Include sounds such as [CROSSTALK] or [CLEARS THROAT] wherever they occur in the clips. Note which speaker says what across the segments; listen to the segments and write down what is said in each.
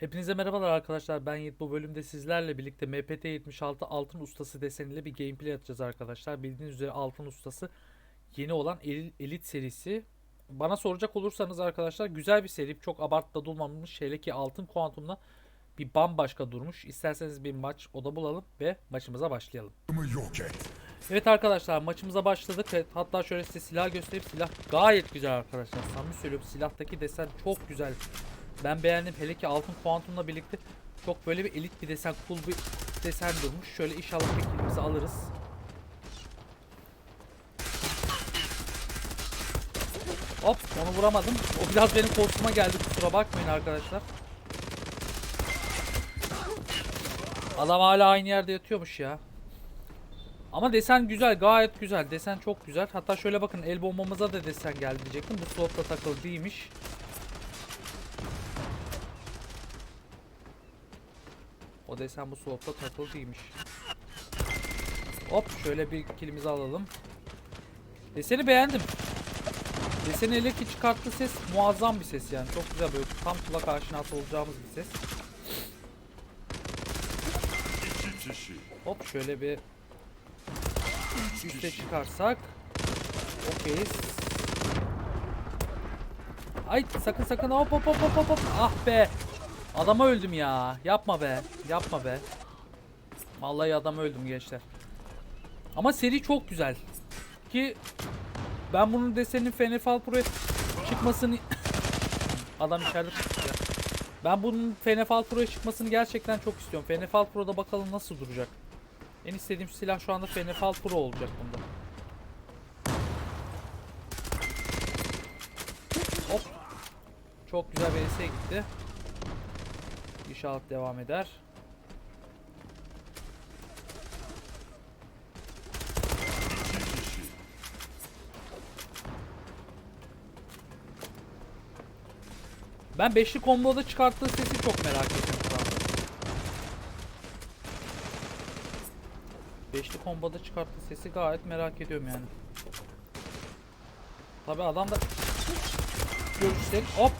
Speaker 1: Hepinize merhabalar arkadaşlar. Ben Yiğit. Bu bölümde sizlerle birlikte MPT-76 Altın Ustası deseniyle bir gameplay atacağız arkadaşlar. Bildiğiniz üzere Altın Ustası yeni olan El- Elit serisi. Bana soracak olursanız arkadaşlar güzel bir seri. Çok abartıda durmamış. Hele ki Altın Kuantum'la bir bambaşka durmuş. İsterseniz bir maç oda bulalım ve maçımıza başlayalım. Evet arkadaşlar maçımıza başladık. Evet, hatta şöyle size silah göstereyim. Silah gayet güzel arkadaşlar. Samimi söylüyorum silahtaki desen çok güzel. Ben beğendim. Hele ki altın kuantumla birlikte çok böyle bir elit bir desen, cool bir desen durmuş. Şöyle inşallah tekniğimizi alırız. Hop onu vuramadım. O biraz benim korkuma geldi kusura bakmayın arkadaşlar. Adam hala aynı yerde yatıyormuş ya. Ama desen güzel gayet güzel desen çok güzel hatta şöyle bakın el bombamıza da desen geldi diyecektim bu slotta takılı değilmiş desen bu slotta takılı değilmiş Hop şöyle bir kilimizi alalım Deseni beğendim Deseni ele ki çıkarttığı ses muazzam bir ses yani çok güzel böyle tam kulak aşinası olacağımız bir ses. Hop şöyle bir üste çıkarsak. Okeyiz. Ay sakın sakın hop hop hop hop hop. Ah be. Adama öldüm ya. Yapma be. Yapma be. Vallahi adam öldüm gençler. Ama seri çok güzel. Ki ben bunun desenin Fenefal Pro'ya çıkmasını [COUGHS] adam içeride ya. Ben bunun Fenefal Pro'ya çıkmasını gerçekten çok istiyorum. Fenefal Pro'da bakalım nasıl duracak. En istediğim silah şu anda Fenefal Pro olacak bunda. Hop. Çok güzel bir gitti. İnşallah devam eder. Ben beşli komboda çıkarttığı sesi çok merak ediyorum şu. Beşli komboda çıkarttığı sesi gayet merak ediyorum yani. Tabi adam da görüşecek. Hop.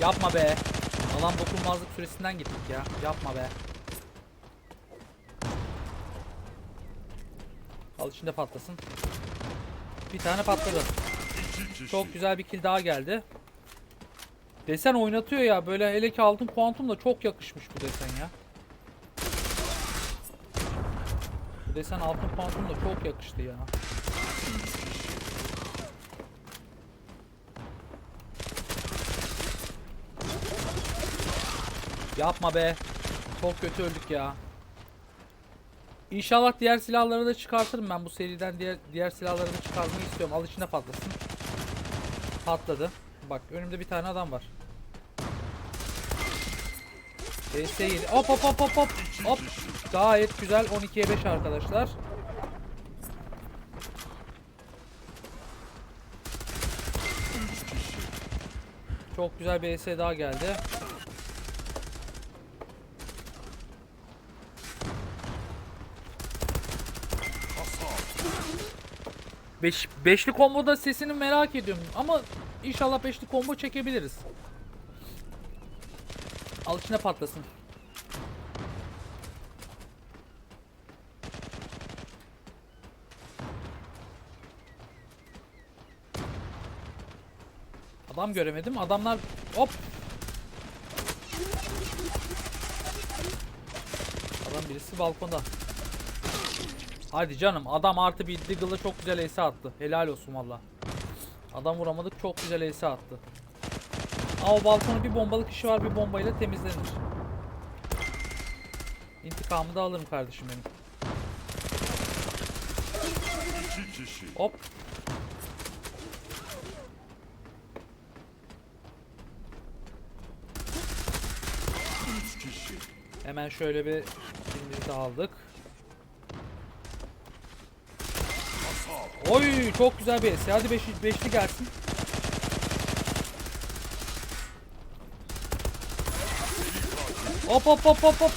Speaker 1: Yapma be. Alan dokunmazlık süresinden gittik ya. Yapma be. Al içinde patlasın. Bir tane patladı. Çok güzel bir kill daha geldi. Desen oynatıyor ya. Böyle hele ki altın kuantum da çok yakışmış bu desen ya. Bu desen altın kuantum da çok yakıştı ya. Yapma be. Çok kötü öldük ya. İnşallah diğer silahları da çıkartırım ben bu seriden diğer diğer silahları da çıkarmayı istiyorum. Al içine patlasın. Patladı. Bak önümde bir tane adam var. ES yedi. Hop hop hop hop hop. Hop. Gayet güzel 12'ye 5 arkadaşlar. Çok güzel bir ES daha geldi. Beş, beşli komboda sesini merak ediyorum ama inşallah beşli combo çekebiliriz. Al içine patlasın. Adam göremedim. Adamlar hop. Adam birisi balkonda. Hadi canım adam artı bir Deagle'la çok güzel ace attı. Helal olsun valla. Adam vuramadık çok güzel ace attı. Aa o bir bombalık işi var bir bombayla temizlenir. İntikamı da alırım kardeşim benim. Hop. Hemen şöyle bir de aldık. Oy çok güzel bir ace. Hadi beş, beşli gelsin. Hop hop hop hop hop.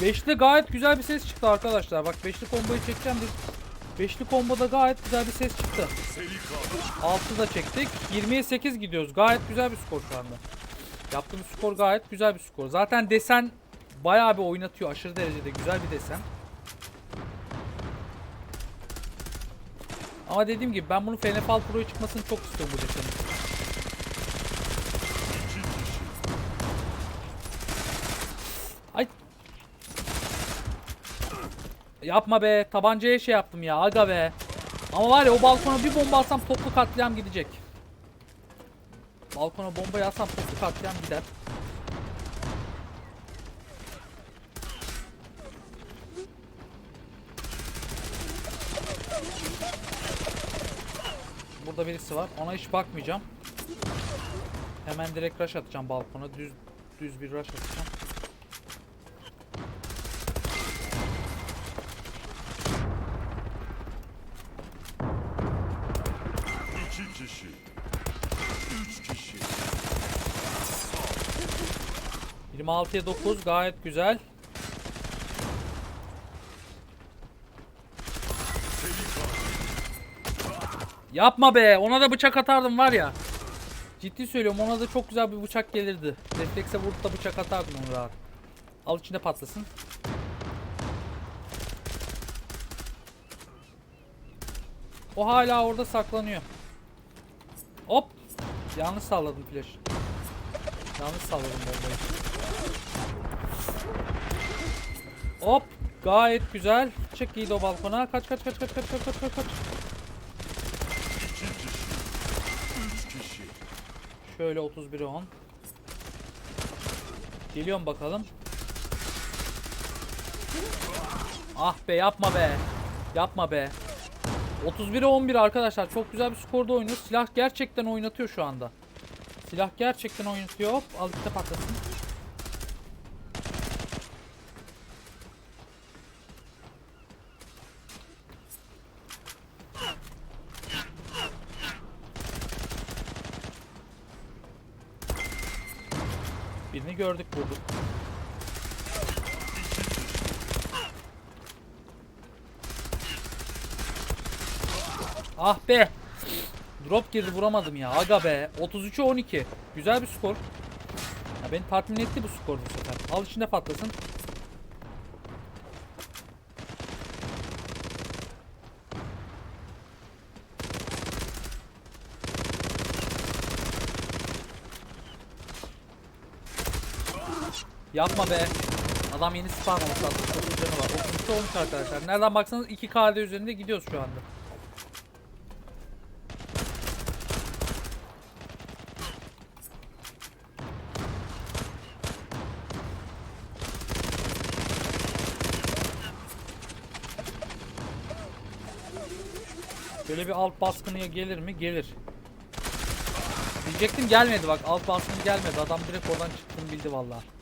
Speaker 1: Beşli gayet güzel bir ses çıktı arkadaşlar. Bak beşli komboyu çekeceğim biz. Beşli komboda gayet güzel bir ses çıktı. 6 da çektik. 20'ye 8 gidiyoruz. Gayet güzel bir skor şu anda. Yaptığımız skor gayet güzel bir skor. Zaten desen bayağı bir oynatıyor. Aşırı derecede güzel bir desen. Ama dediğim gibi ben bunu FNFL Pro'ya çıkmasını çok istiyorum bu
Speaker 2: kişi.
Speaker 1: Ay. Yapma be. Tabancaya şey yaptım ya. Aga be. Ama var ya o balkona bir bomba atsam toplu katliam gidecek. Balkona bomba atsam toplu katliam gider. Burada birisi var. Ona hiç bakmayacağım. Hemen direkt rush atacağım balkona. Düz düz bir rush atacağım.
Speaker 2: İki kişi. Üç kişi.
Speaker 1: 26'ya 9 gayet güzel.
Speaker 2: Seri katil.
Speaker 1: Yapma be ona da bıçak atardım var ya. Ciddi söylüyorum ona da çok güzel bir bıçak gelirdi. Reflekse vurup da bıçak atardım onu rahat. Al içinde patlasın. O hala orada saklanıyor. Hop. Yanlış salladım flash. Yanlış salladım bombayı. Hop. Gayet güzel. Çık iyi o balkona. Kaç kaç kaç kaç kaç kaç kaç kaç Şöyle 31'e 10. Geliyorum bakalım. Ah be yapma be. Yapma be. 31'e 11 arkadaşlar. Çok güzel bir skorda oynuyoruz. Silah gerçekten oynatıyor şu anda. Silah gerçekten oynatıyor. Hop al işte patlasın. Gördük vurduk. Ah be. Drop girdi vuramadım ya. Aga be. 33'e 12. Güzel bir skor. Ya beni tatmin etti bu skor bu sefer. Al içinde patlasın. Yapma be. Adam yeni spawn olmuş lazım. 30 canı var. 33'te olmuş arkadaşlar. Nereden baksanız 2 KD üzerinde gidiyoruz şu anda. Böyle bir alt baskınıya gelir mi? Gelir. Diyecektim gelmedi bak. Alt baskın gelmedi. Adam direkt oradan çıktığını bildi vallahi.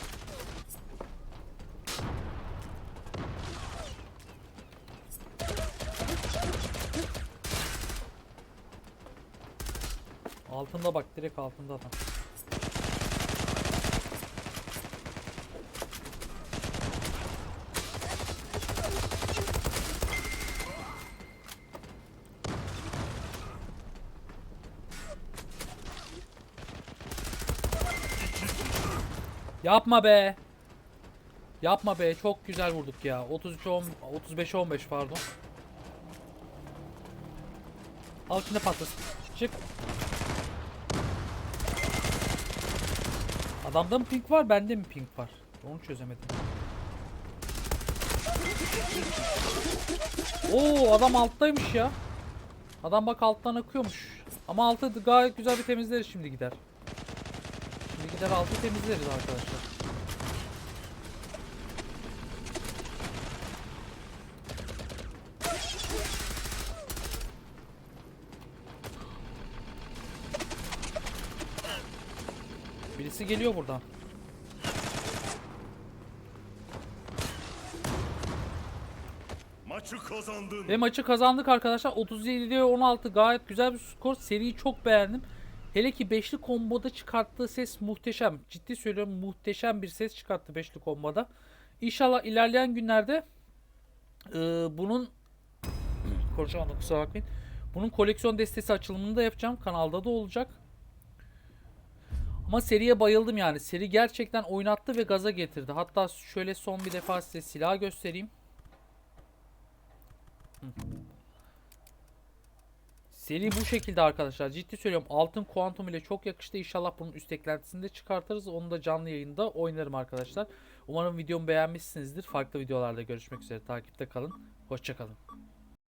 Speaker 1: Altında bak direkt altında adam. Yapma be. Yapma be. Çok güzel vurduk ya. 33 10 35 15 pardon. Al içinde patlasın. Çık. Adamda mı pink var, bende mi pink var? Onu çözemedim. Oo, adam alttaymış ya. Adam bak alttan akıyormuş. Ama altı gayet güzel bir temizleriz şimdi gider. Şimdi gider altı temizleriz arkadaşlar. Birisi geliyor buradan.
Speaker 2: Maçı kazandın.
Speaker 1: Ve maçı kazandık arkadaşlar. 37'ye 16 gayet güzel bir skor. Seriyi çok beğendim. Hele ki beşli komboda çıkarttığı ses muhteşem. Ciddi söylüyorum muhteşem bir ses çıkarttı beşli komboda. İnşallah ilerleyen günlerde e, bunun [CLEARS THROAT] konuşamadım kusura bakmayın. Bunun koleksiyon destesi açılımını da yapacağım. Kanalda da olacak. Ama seriye bayıldım yani. Seri gerçekten oynattı ve gaza getirdi. Hatta şöyle son bir defa size silah göstereyim. Seri bu şekilde arkadaşlar. Ciddi söylüyorum. Altın kuantum ile çok yakıştı. İnşallah bunun üst eklentisini de çıkartırız. Onu da canlı yayında oynarım arkadaşlar. Umarım videomu beğenmişsinizdir. Farklı videolarda görüşmek üzere. Takipte kalın. Hoşçakalın.